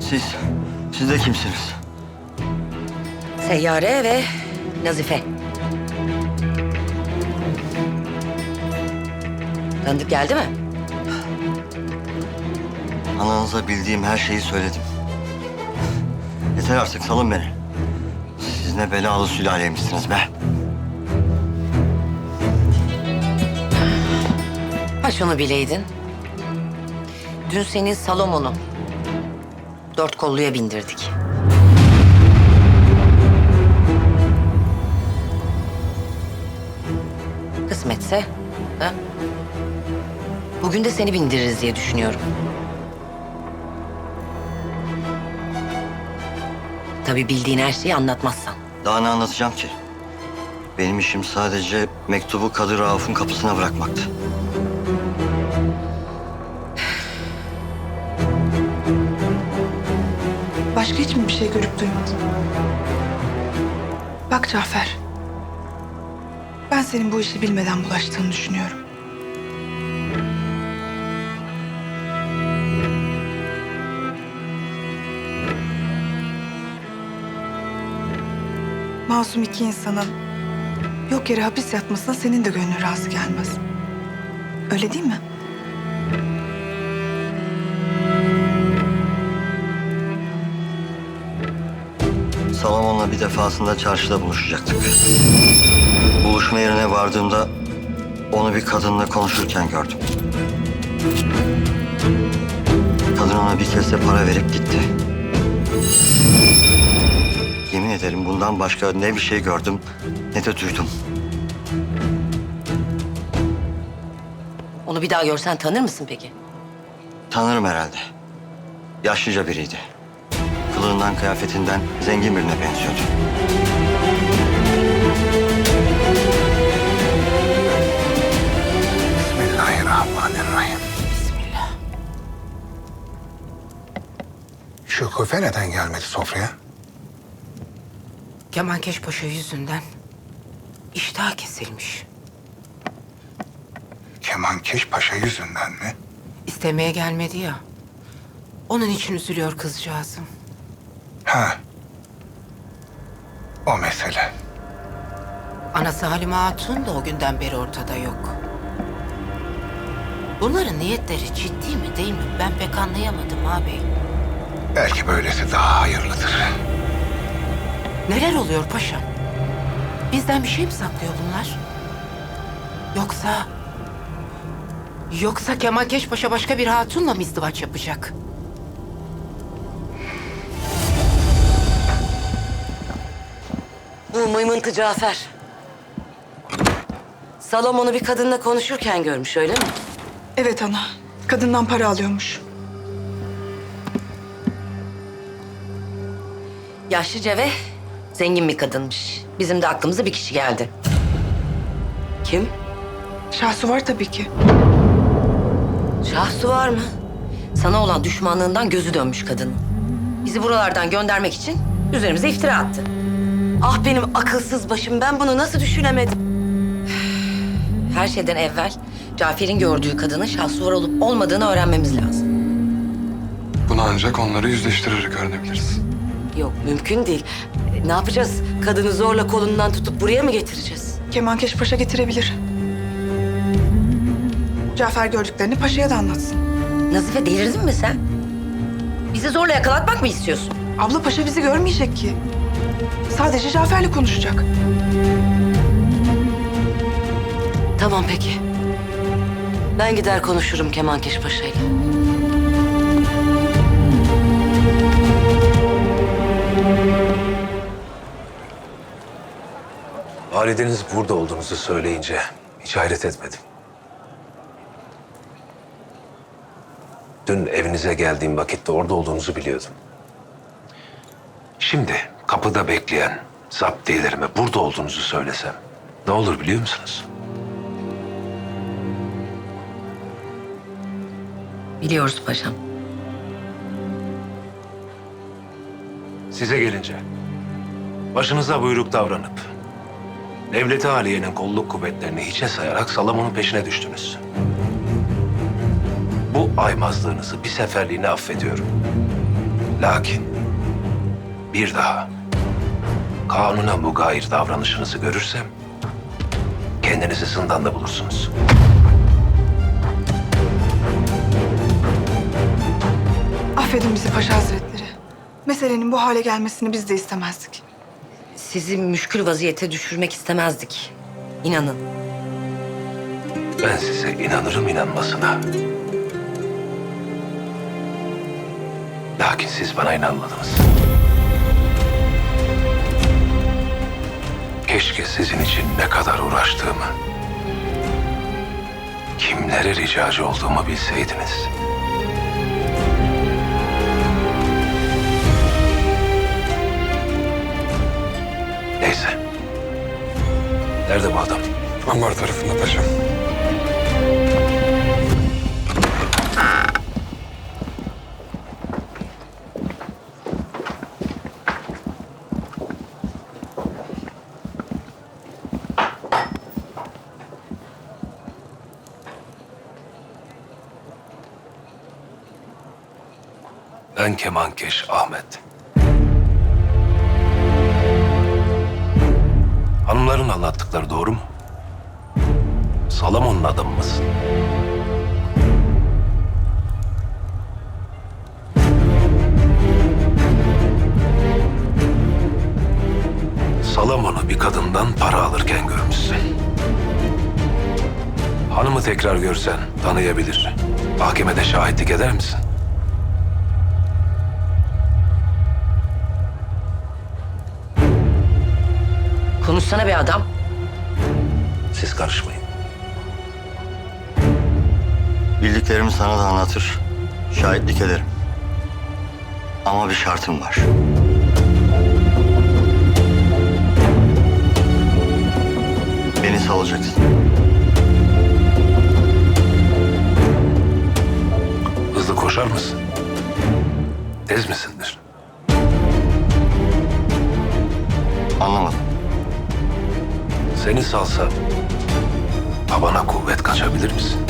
Siz, siz de kimsiniz? Seyyare ve Nazife. Tanıdık geldi mi? Ananıza bildiğim her şeyi söyledim. Yeter artık salın beni. Siz ne belalı sülaleymişsiniz be. Ha şunu bileydin. Dün senin Salomon'u dört kolluya bindirdik. Kısmetse, ha? Bugün de seni bindiririz diye düşünüyorum. Tabii bildiğin her şeyi anlatmazsan. Daha ne anlatacağım ki? Benim işim sadece mektubu Kadir Rauf'un kapısına bırakmaktı. Başka hiç mi bir şey görüp duymadın? Bak Cafer. Ben senin bu işi bilmeden bulaştığını düşünüyorum. Masum iki insanın yok yere hapis yatmasına senin de gönlün razı gelmez. Öyle değil mi? Bir defasında çarşıda buluşacaktık. Buluşma yerine vardığımda onu bir kadınla konuşurken gördüm. Kadın ona bir kese para verip gitti. Yemin ederim bundan başka ne bir şey gördüm ne de duydum. Onu bir daha görsen tanır mısın peki? Tanırım herhalde. Yaşlıca biriydi. Kılığından, kıyafetinden zengin birine benziyordu. Bismillahirrahmanirrahim. Bismillah. Şu küfe neden gelmedi sofraya? Kemankeş Paşa yüzünden iştah kesilmiş. Kemankeş Paşa yüzünden mi? İstemeye gelmedi ya. Onun için üzülüyor kızcağızım. Ha. O mesele. Anası Halime Hatun da o günden beri ortada yok. Bunların niyetleri ciddi mi değil mi? Ben pek anlayamadım ağabey. Belki böylesi daha hayırlıdır. Neler oluyor paşam? Bizden bir şey mi saklıyor bunlar? Yoksa... Yoksa Kemalkeş Paşa başka bir hatunla mı izdivaç yapacak? Bu mıymıntı Cafer. Salomon'u bir kadınla konuşurken görmüş öyle mi? Evet ana. Kadından para alıyormuş. Yaşlıca ve zengin bir kadınmış. Bizim de aklımıza bir kişi geldi. Kim? Şahsu var tabii ki. Şahsu var mı? Sana olan düşmanlığından gözü dönmüş kadın. Bizi buralardan göndermek için üzerimize iftira attı. Ah benim akılsız başım ben bunu nasıl düşünemedim? Her şeyden evvel Cafer'in gördüğü kadının Şahsuvar olup olmadığını öğrenmemiz lazım. Bunu ancak onları yüzleştirerek öğrenebiliriz. Yok mümkün değil. E, Ne yapacağız? Kadını zorla kolundan tutup buraya mı getireceğiz? Kemankeş Paşa getirebilir. Cafer gördüklerini paşaya da anlatsın. Nazife delirdin mi sen? Bizi zorla yakalatmak mı istiyorsun? Abla paşa bizi görmeyecek ki. Sadece Cafer'le konuşacak. Tamam peki. Ben gider konuşurum Kemankeş Paşa'yla. Valideniz burada olduğunuzu söyleyince hiç hayret etmedim. Dün evinize geldiğim vakitte orada olduğunuzu biliyordum. Şimdi kapıda bekleyen zaptiyelerime burada olduğunuzu söylesem ne olur biliyor musunuz? Biliyoruz paşam. Size gelince başınıza buyruk davranıp devleti haliyenin kolluk kuvvetlerini hiçe sayarak Salomon'un peşine düştünüz. Bu aymazlığınızı bir seferliğine affediyorum. Lakin bir daha kanuna mugayir davranışınızı görürsem kendinizi zindanda bulursunuz. Affedin bizi Paşa Hazretleri. Meselenin bu hale gelmesini biz de istemezdik. Sizi müşkül vaziyete düşürmek istemezdik. İnanın. Ben size inanırım inanmasına. Lakin siz bana inanmadınız. Keşke sizin için ne kadar uğraştığımı, kimlere ricacı olduğumu bilseydiniz. Neyse. Nerede bu adam? Ambar tarafında paşam. Ben kemankeş Ahmet. Hanımların anlattıkları doğru mu? Salamon'un adamı mısın? Salamon'u bir kadından para alırken görmüşsün. Hanımı tekrar görsen tanıyabilir. Mahkemede şahitlik eder misin? Konuşsana be adam. Siz karışmayın. Bildiklerimi sana da anlatır. Şahitlik ederim. Ama bir şartım var. Beni salacaksın. Hızlı koşar mısın? Tez misindir? Anlamadım. Seni salsa tabana kuvvet kaçabilir misin?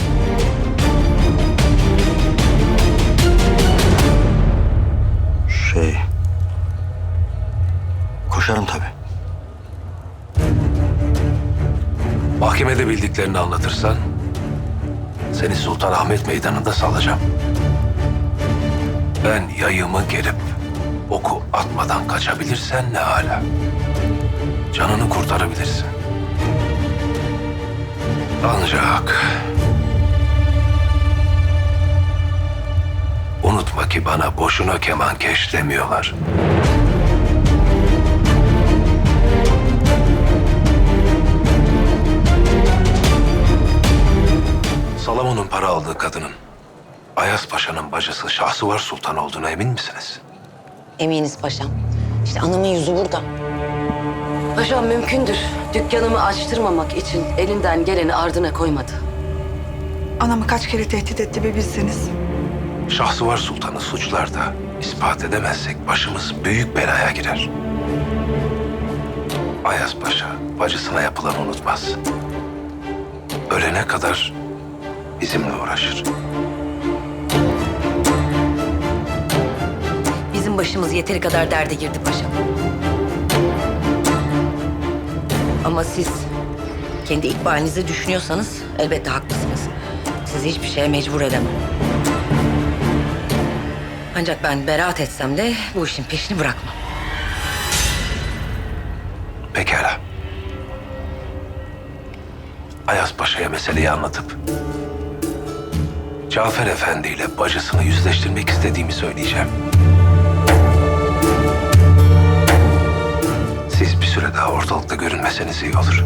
Şey... Koşarım tabii. Mahkemede bildiklerini anlatırsan seni Sultanahmet Meydanı'nda salacağım. Ben yayımı gerip oku atmadan kaçabilirsen ne hala. Canını kurtarabilirsin. Ancak unutma ki bana boşuna kemankeş demiyorlar. Salomon'un para aldığı kadının Ayas Paşa'nın bacısı Şahsuvar Sultan olduğuna emin misiniz? Eminiz paşam. İşte anamın yüzü burada. Paşam mümkündür. Dükkanımı açtırmamak için elinden geleni ardına koymadı. Anamı kaç kere tehdit etti bir bilseniz. Şahsuvar Sultan'ı suçlarda ispat edemezsek başımız büyük belaya girer. Ayas Paşa bacısına yapılanı unutmaz. Ölene kadar bizimle uğraşır. Bizim başımız yeteri kadar derde girdi paşam. Ama siz kendi ikbalinizi düşünüyorsanız elbette haklısınız. Sizi hiçbir şeye mecbur edemem. Ancak ben beraat etsem de bu işin peşini bırakmam. Pekala. Ayas Paşa'ya meseleyi anlatıp Cafer Efendi ile bacısını yüzleştirmek istediğimi söyleyeceğim. daha ortalıkta görünmeseniz iyi olur.